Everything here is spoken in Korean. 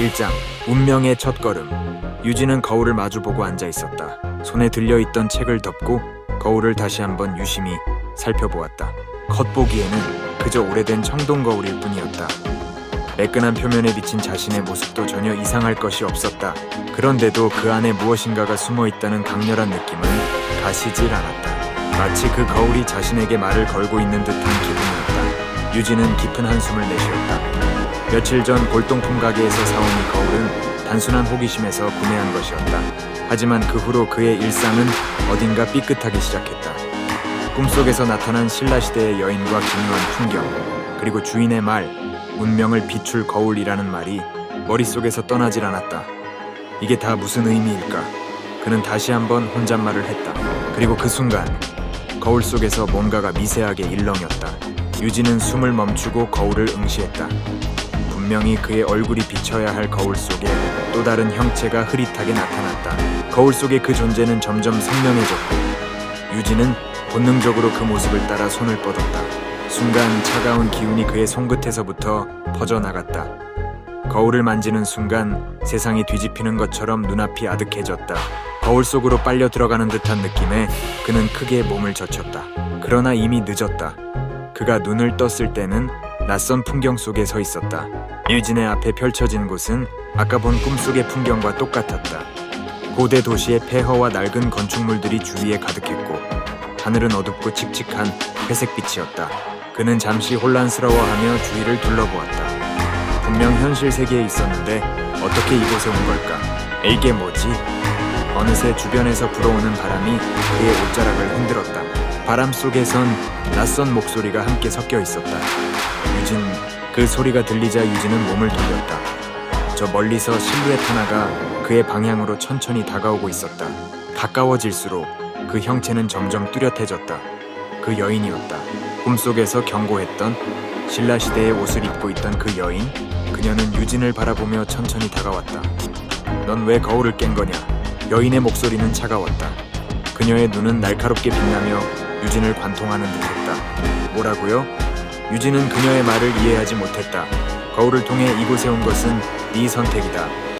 1장 운명의 첫걸음 유진은 거울을 마주보고 앉아 있었다. 손에 들려있던 책을 덮고 거울을 다시 한번 유심히 살펴보았다. 겉보기에는 그저 오래된 청동 거울일 뿐이었다. 매끈한 표면에 비친 자신의 모습도 전혀 이상할 것이 없었다. 그런데도 그 안에 무엇인가가 숨어 있다는 강렬한 느낌은 가시질 않았다. 마치 그 거울이 자신에게 말을 걸고 있는 듯한 기분이었다. 유진은 깊은 한숨을 내쉬었다. 며칠 전 골동품 가게에서 사온 이 거울은 단순한 호기심에서 구매한 것이었다. 하지만 그 후로 그의 일상은 어딘가 삐끗하기 시작했다. 꿈속에서 나타난 신라시대의 여인과 기묘한 풍경, 그리고 주인의 말, 운명을 비출 거울이라는 말이 머릿속에서 떠나질 않았다. 이게 다 무슨 의미일까? 그는 다시 한번 혼잣말을 했다. 그리고 그 순간 거울 속에서 뭔가가 미세하게 일렁였다. 유진은 숨을 멈추고 거울을 응시했다. 분명히 그의 얼굴이 비쳐야 할 거울 속에 또 다른 형체가 흐릿하게 나타났다. 거울 속의 그 존재는 점점 선명해졌고 유진은 본능적으로 그 모습을 따라 손을 뻗었다. 순간 차가운 기운이 그의 손끝에서부터 퍼져나갔다. 거울을 만지는 순간 세상이 뒤집히는 것처럼 눈앞이 아득해졌다. 거울 속으로 빨려 들어가는 듯한 느낌에 그는 크게 몸을 젖혔다. 그러나 이미 늦었다. 그가 눈을 떴을 때는 낯선 풍경 속에 서 있었다. 유진의 앞에 펼쳐진 곳은 아까 본 꿈속의 풍경과 똑같았다. 고대 도시의 폐허와 낡은 건축물들이 주위에 가득했고 하늘은 어둡고 칙칙한 회색빛이었다. 그는 잠시 혼란스러워하며 주위를 둘러보았다. 분명 현실 세계에 있었는데 어떻게 이곳에 온 걸까? 이게 뭐지? 어느새 주변에서 불어오는 바람이 그의 옷자락을 흔들었다. 바람 속에선 낯선 목소리가 함께 섞여 있었다. 유진, 그 소리가 들리자 유진은 몸을 돌렸다. 저 멀리서 실루엣 하나가 그의 방향으로 천천히 다가오고 있었다. 가까워질수록 그 형체는 점점 뚜렷해졌다. 그 여인이었다. 꿈속에서 경고했던 신라시대의 옷을 입고 있던 그 여인? 그녀는 유진을 바라보며 천천히 다가왔다. 넌 왜 거울을 깬 거냐? 여인의 목소리는 차가웠다. 그녀의 눈은 날카롭게 빛나며 유진을 관통하는 듯했다. 뭐라고요? 유진은 그녀의 말을 이해하지 못했다. 거울을 통해 이곳에 온 것은 네 선택이다.